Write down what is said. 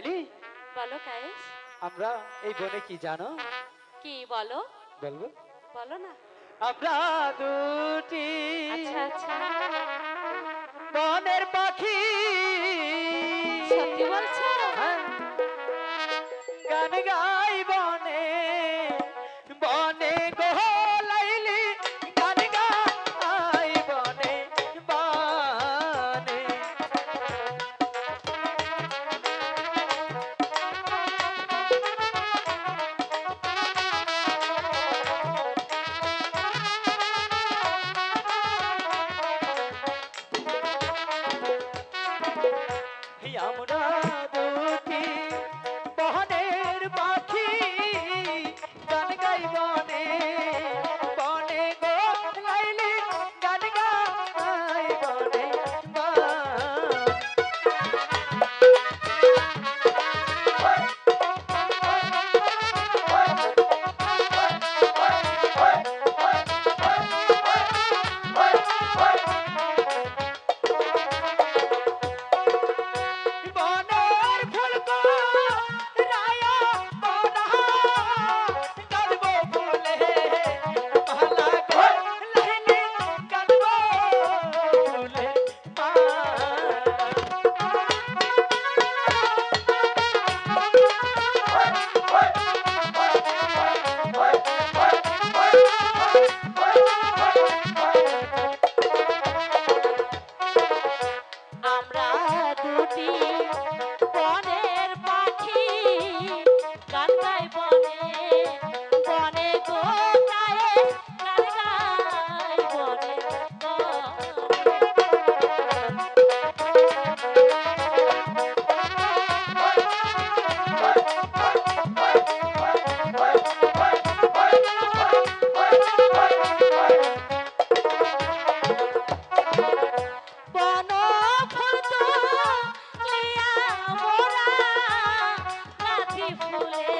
লাইলি বলো কায়েস আমরা এই বনে কি জানো? কি বলো? বলব। বলো না। আমরা দুটি আচ্ছা আচ্ছা। বনের পাখি দুটি। বলে